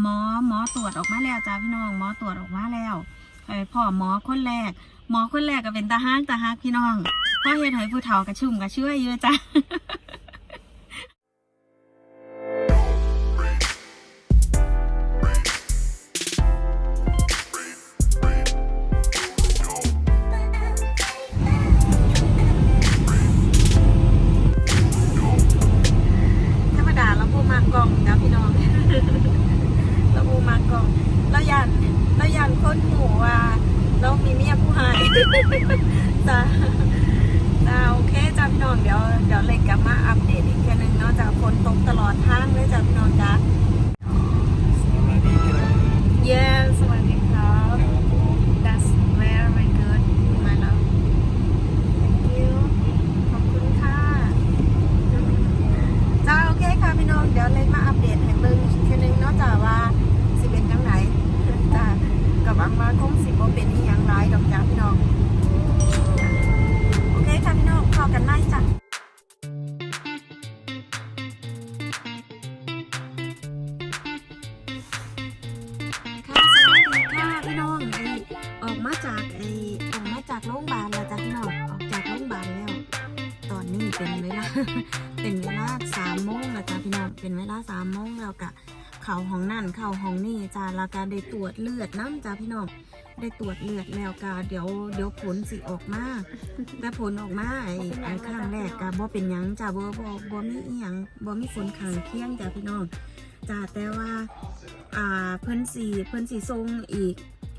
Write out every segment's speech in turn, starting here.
หมอหมอตรวจออกมาแล้วจ้าพี่น้องหมอตรวจออกมาแล้วไปพ่อหมอคนแรก หมอคนแรกก็เป็นตาฮักตาฮักพี่น้องพ่อเฮ็ดให้ผู้เฒ่ากระชุ่มกระช่วยเยอะจ้า แล้วกะเข่าห้องนั่นเข่าห้องนี่จ้าแล้วก็ได้ตรวจเลือดน้ำจ้าพี่น้องได้ตรวจเลือดแล้วกะเดี๋ยวเดี๋ยวผลสิออกมาแต่ผลออกมาไอ้ไอ้ข้างแรกกะบ่เป็นหยังจ้าบ่บ่บ่มีอีหยังบ่มีผลข้างเคียงจ้าพี่น้องจ้าแต่ว่าอ่าเพิ่นสีเพิ่นสีทรงอีก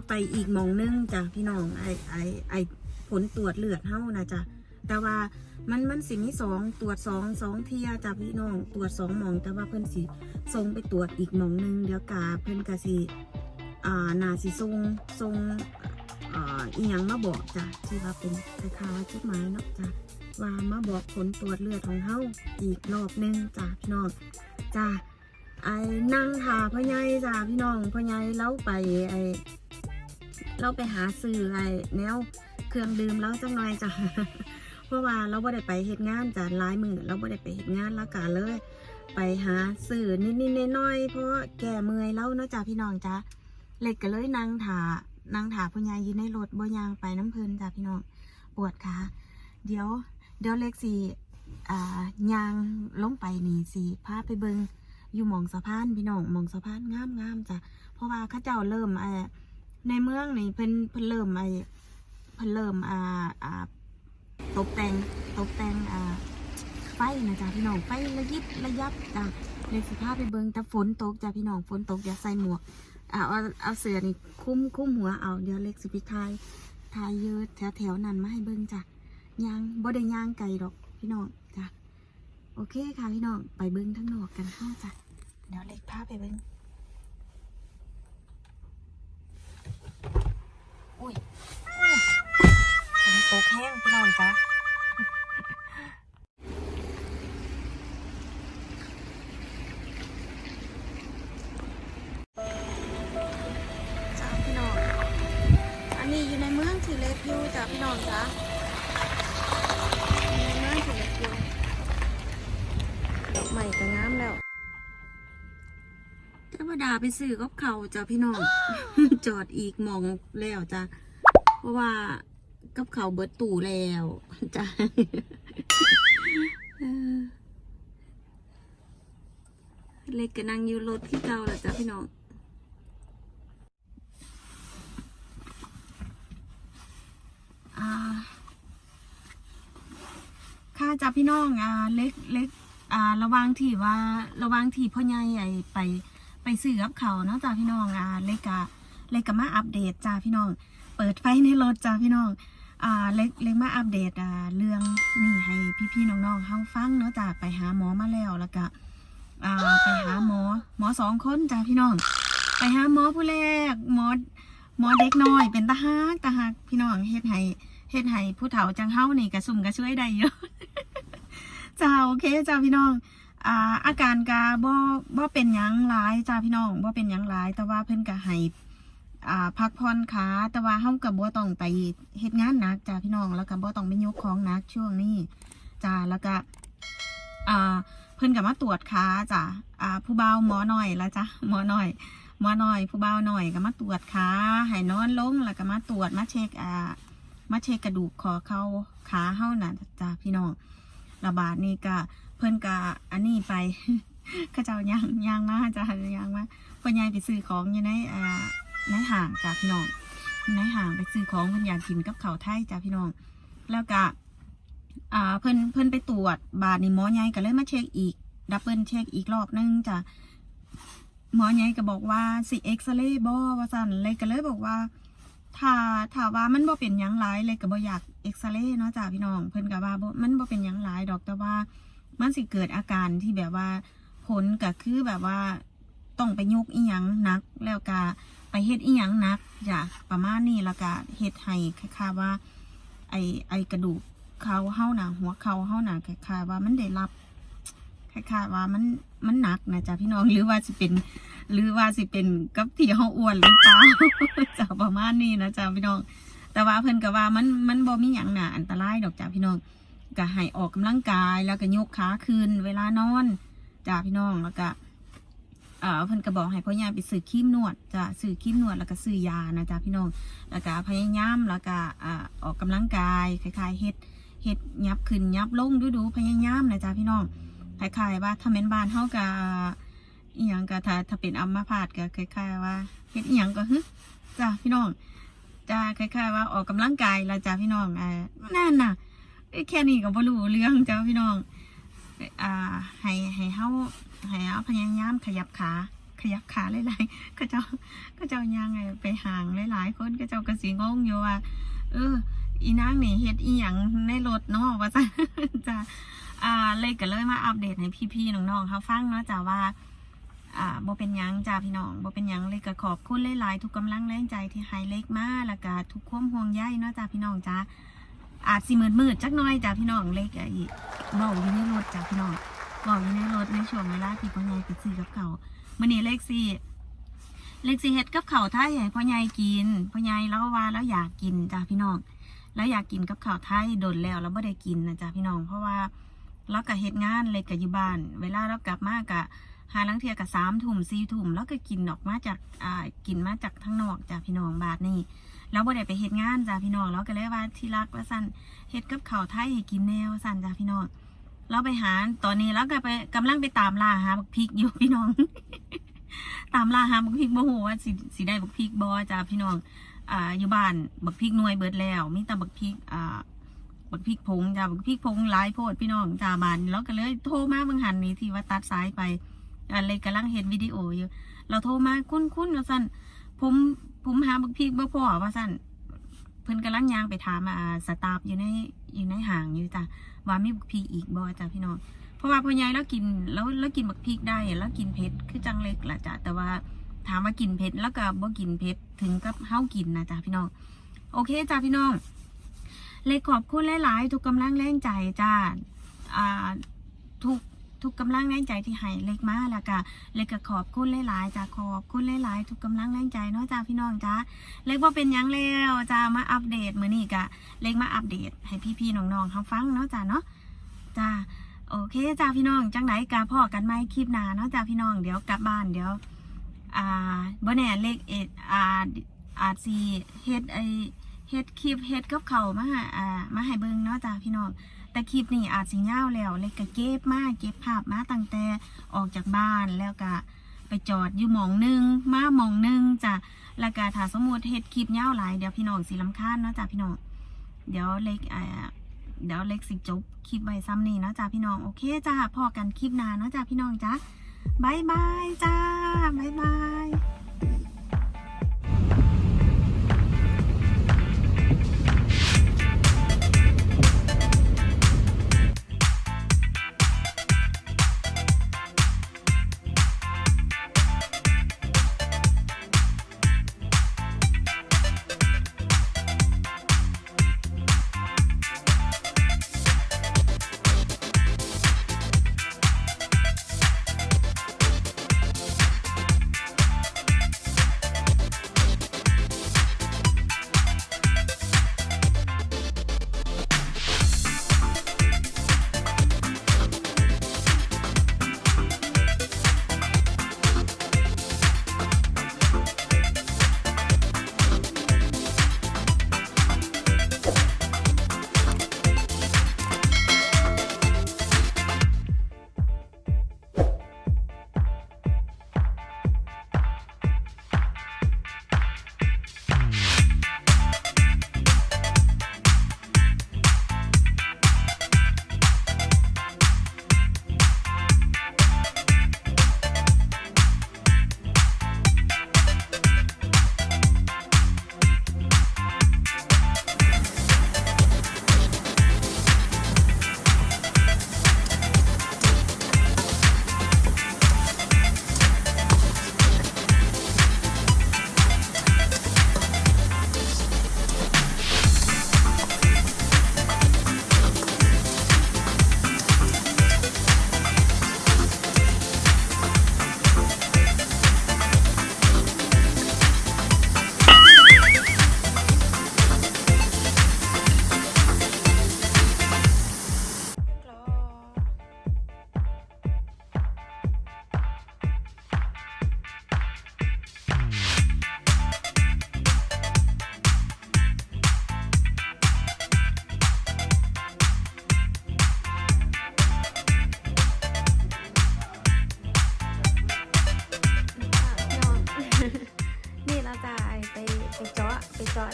ไปอีกหมองนึงจ้ะพี่น้องไอไอไอผลตรวจเลือดเฮานะจ้ะ แต่ว่ามันมันสิมีสองตรวจสองสองเทียจ้ะพี่น้องตรวจสองหมอง แต่ว่าเพิ่นสิทรงไปตรวจอีกหมองนึงเดี๋ยวกาเพิ่นกะสิอ่านาสิทรงทรงอ่าอีหยังมาบอกจ้ะที่ว่าเป็นคล้ายๆจดหมายเนาะจ้ะว่ามาบอกผลตรวจเลือดของเฮาอีกรอบนึงจ้ะพี่น้องจ้ะไอ้นั่งหาพ่อใหญ่จ้าพี่น้องพ่อใหญ่เราไปไอ้เราไปหาซื้อไอ้แนวเครื่องดื่มแล้วจังหน่อยจ้ะ เพราะว่าเราบ่ได้ไปเฮ็ดงานจ้ะหลายมือเราบ่ได้ไปเฮ็ดงานแล้วกะเลย ไปหาซื้อนิดๆน้อยๆเพราะแก่เมื่อยแล้วเนาะจ้ะพี่น้องจ้ะเล็กก็เลยนั่งถานั่งถาพญ่อยู่ในรถบ่ยางไปน้ำเพลินจ้ะพี่น้องปวดขาเดี๋ยวเดี๋ยวเล็กสิอ่ายางลงไปนี่สิพาไปเบิงอยู่หมองสะพานพี่น้องหมองสะพานงามงามจ้ะเพราะว่าข้าเจ้าเริ่มในเมืองนี่เพิ่นเพิ่นเริ่มไอ้เพิ่นเริ่มอ่าอ่า ตกแต่งตกแต่งอ่าไฟนะจ๊ะพี่น้องไฟระยิบระยับจ้ะเลยสิพาไปเบิงแต่ฝนตกจ้ะพี่น้องฝนตกอย่าใส่หมวกอ่าเอาเอาเสือนี่คลุมคลุมหัวเอาเดี๋ยวเล็กสิไปทายทายเยอะแถวแถวๆนั้นมาให้เบิงจ้ะยางบ่ได้ยางไกลดอกพี่น้องจ้ะโอเคค่ะพี่น้องไปเบิงทั้งนอกกันค่ะจ้ะเดี๋ยวเล็กพาไปเบิ้ง ห้งพี่น้องจ้ะจ้าพี่น้อง อันนี้อยู่ในเมืองที่เล็กอยู่จ้ะพี่น้องจ้ะในเมืองที่เล็กอยู่ดอกใหม่ก็งามแล้วธรรมดาไปซื้อกับเขาจ้ะพี่น้อง จอดอีกมองแล้วจ้ะเพราะว่า กับเขาเบิดตู่แล้วจ้ะเล็กก็นั่งอยู่รถที่เก่าแล้วจ้ะพี่น้องอาค่ะจ้ะพี่น้องอ่าเล็กเล็กอ่าระวังที่ว่าระวังที่พ่อใหญ่ไอ้ไปไปซื้อกับเขาเนาะจ้าพี่น้องอ่าเล็กกะเล็กกะมาอัปเดตจ้าพี่น้อง เปิดไฟในรถจ้าพี่น้อง อ่าเล็กเล็กมาอัปเดตอ่าเรื่องนี่ให้พี่ๆน้องๆเฮาฟังเนาะจ้าไปหาหมอมาแล้วแล้วก็อ่าไปหาหมอ หมอสองคนจ้าพี่น้อง ไปหาหมอผู้แรกหมอหมอเด็กน้อยเป็นตาฮักตาฮักพี่น้องเฮ็ดให้เฮ็ดให้ผู้เฒ่าจังเฮานี่กระสุ่มกระช่วยได้เยอะจ้าโอเคจ้าพี่น้องอาอาการกาบ่บ่เป็นยังหลายจ้าพี่น้องบ่เป็นยังหลาย แต่ว่าเพิ่นก็ให้ อ่าพักผ่อนขาแต่ว่าเฮาก็บ่ต้องไปเฮ็ดงานหนักจ้าพี่น้องแล้วก็บ่ต้องไปยกของหนักช่วงนี้จ้าแล้วก็อ่าเพิ่นก็มาตรวจขาจ้าอ่าผู้เบาหมอหน่อยละจ้ะหมอหน่อยหมอหน่อย ผู้เบาหน่อยก็มาตรวจขาให้นอนลงแล้วก็มาตรวจมาเช็คอ่ามาเช็คกระดูกคอเข้าขาเฮาน่ะจ้าพี่น้องระบาดนี่ก็เพิ่นก็อันนี้ไปข้าเจ้าย่างย่างมาจ้าย่างมาพ่อใหญ่ไปซื้อของอยู่ในอ่า ในห้างจ้าพี่น้องในห้างไปซื้อของเพิ่นอยากกินกับข้าวไทยจ้าพี่น้อง แล้วก็อ่าเพิ่นเพิ่นไปตรวจบาดในหมอใหญ่ก็เลยมาเช็คอีก ดับเบิลเช็คอีกรอบนึงจ้ะหมอใหญ่ก็บอกว่าสิเอ็กซเรย์บ่ว่าซั่นเลยก็เลยบอกว่าถ้าถ้าว่ามันบ่เป็นยังหลายเลยก็บ่อยากเอ็กซเรย์เนาะจ้ะพี่น้อง เพิ่นก็ว่าบ่มันบ่เป็นยังหลายดอกแต่ว่ามันสิเกิดอาการที่แบบว่าผลก็คือแบบว่าต้องไปยกอีหยังนักแล้วก็ ไปเฮ็ดอีหยังนักจ้ะประมาณนี้แล้วก็เฮ็ดให้คล้ายๆว่า ไอไอกระดูกเขาเฮาหนาหัวเขาเฮาหนาคล้ายๆว่ามันได้รับคล้ายๆว่ามันมันหนักนะจ๊ะพี่น้องหรือว่าสิเป็น หรือว่าสิเป็นกับที่เฮาอ้วนหรือเปล่าจะประมาณนี้นะจ๊ะพี่น้อง แต่ว่าเพิ่นก็ว่ามันมันบ่มีหยังหนาอันตรายดอกจ้ะพี่น้องก็ให้ออกกำลังกายแล้วก็ยกขาขึ้นเวลานอนจ้ะพี่น้องแล้วก็ อ่อเพิ่นก็บอกให้พ่อใหญ่ไปซื้อครีมนวดจ้ะซื้อครีมนวดแล้วก็ซื้อยานะจ๊ะพี่น้องแล้วก็พยายามแล้วก็อ่าออกกำลังกายคล้ายๆเฮ็ดเฮ็ดยับขึ้นยับลงดูดูๆพยายามนะจ๊ะพี่น้องคล้ายๆว่าถ้าเป็นบ้านเฮาก็อีหยังก็ถ้าถ้าเป็นอัมพาตก็คล้ายๆว่าเฮ็ดอีหยังก็ฮึจ้ะพี่น้องจ้ะคล้ายๆว่าออกกำลังกายแล้วจ้ะพี่น้องอ่านั่นน่ะแค่นี้ก็บ่รู้เรื่องจ้ะพี่น้อง อ่าให้ให้เฮาให้เฮาพยายามขยับขาขยับขาหลายๆก็เจ้าก็เจ้ายังไงไปห่างหลายๆคนก็เจ้ากระสีงงอยู่ว่าเอออีนางนี่เฮ็ดอีหยังในรถเนาะว่าจ้ะจ้ะอ่าเลยก็เลยมาอัปเดตให้พี่ๆน้องๆเขาฟังเนาะจ้ะว่าอ่าบ่เป็นหยังจ้าพี่น้องบ่เป็นหยังเลยก็ขอบคุณหลายๆทุกกำลังแรงใจที่ให้เล็กมาแล้วก็ทุกความห่วงใยเนาะจ้าพี่น้องจ้า อาจสิมืดๆจักน่อยจ้าพี่น้องเล็กอ้เว้าอยู่ในรถจ้าพี่น้องเว้าอยู่ในรถในช่วงเวลาที่พ่อใหญ่ไปซื้อกับเขามื้อนี้เล็กสิเล็กสิเฮ็ดกับเขาไทยให้พ่อใหญ่กินพ่อใหญ่แล้วว่าแล้วอยากกินจ้าพี่น้องแล้วอยากกินกับข้าวไทยโดนแล้วแล้วบ่ได้กินนะจ้าพี่น้อง เพราะว่าเราก็เฮ็ดงานเล็กก็อยู่บ้าน เวลาเรากลับมากะหาลังเทียกับสามถุ่มสี่ถุ่มแล้วก็กินออกมาจากอ่ากินมาจากทั้งนอกจ้าพี่น้องบาทนี่ แล้วบ่ได้ไปเฮ็ดงานจ้าพี่น้องเราก็เลยว่าที่รักว่าสั่นเฮ็ดกับข้าวไทยให้กินแนวสั่นจ้าพี่น้องเราไปหาตอนนี้เราก็ไปกำลังไปตามล่าหาบักพริกอยู่พี่น้อง ตามล่าหาบักพริกบ่ฮู้ว่าสิสิได้บักพริกบ่จ้าพี่น้องอ่าอยู่บ้านบักพริกหน่วยเบิดแล้วมีแต่บักพริกอ่าบักพริกผงจ้าบักพริกผงหลายโพดพี่น้องจ้าบ้านแล้วก็เลยโทรมาเบิ่งหันนี้ที่ว่าตัดสายไปอันเลยกำลังเห็นวิดีโออยู่ เราโทรมาคุ้นคุ้นๆว่าสั่นผม ผมหาบักพริกบ่พ่อว่าสั่นเพิ่นกำลังยางไปถามอ่าสตาฟอยู่ในอยู่ในห้างอยู่จ้ะว่ามีบักพริกอีกบ่จ้าพี่น้องเพราะว่าพ่อใหญ่แล้วกินแล้วแล้วกินบักพริกได้แล้วกินเผ็ดคือจังเล็กละจ้ะแต่ว่าถามว่ากินเผ็ดแล้วก็บ่กินเผ็ดถึงกับเฮากินนะจ๊ะพี่น้องโอเคจ้าพี่น้องเลยขอบคุณหลาย ๆ ทุกกำลังแรงใจจ้าอ่าทุก ทุกกำลังแรงใจที่ให้เล็กมาแล้วก็เล็กก็ขอบคุณหลายๆจ้าขอบคุณหลายๆ ทุกกำลังแรงใจเนาะจ้าพี่น้องจ้าเล็กว่าเป็นยังแล้วจ้ามาอัปเดตมื้อนี้กะเล็กมาอัปเดต ให้พี่ๆน้องๆเขาฟังเนาะจ้าเนาะจ้าโอเคจ้าพี่น้องจังไหนกาพ่อกันไหมคลิปหน้าเนาะจ้าพี่น้องเดี๋ยวกลับบ้านเดี๋ยวอ่าบ่แน่เลขเอ็ดอ่าอาจสิเฮ็ดไอ เฮ็ดคลิปเฮ็ดกับเขามาให้อ่ามาให้เบิ่งเนาะจ้าพี่น้องแต่คลิปนี้อาจสิยาวแล้วเลยก็เก็บมาเก็บภาพมาตั้งแต่ออกจากบ้านแล้วก็ไปจอดอยู่หมองหนึงมาหมองหนึงจ้ะแล้วก็ถ้าสมมุติเฮ็ดคลิปยาวหลายเดี๋ยวพี่น้องสิรำคาญเนาะจ้าพี่น้องเดี๋ยวเล็กอ่าเดี๋ยวเล็กสิจบคลิปไว้ซ้ำนี่เนาะจ้าพี่น้องโอเคจ้าพอกันคลิปหน้าเนาะจ้าพี่น้องจ้าบายบายจ้าบายบาย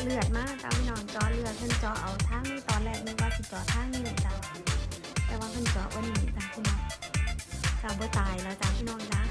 เลือดมากจ้าพี่น้องเจาะเลือดเพิ่นเจาะเอาทางนี้ตอนแรกนึกว่าสิเจาะทางนี้จ้าแต่ว่าเพิ่นเจาะวันนี้จ้าพี่น้องจ้าบ่ตายแล้วจ้าพี่น้องจ้า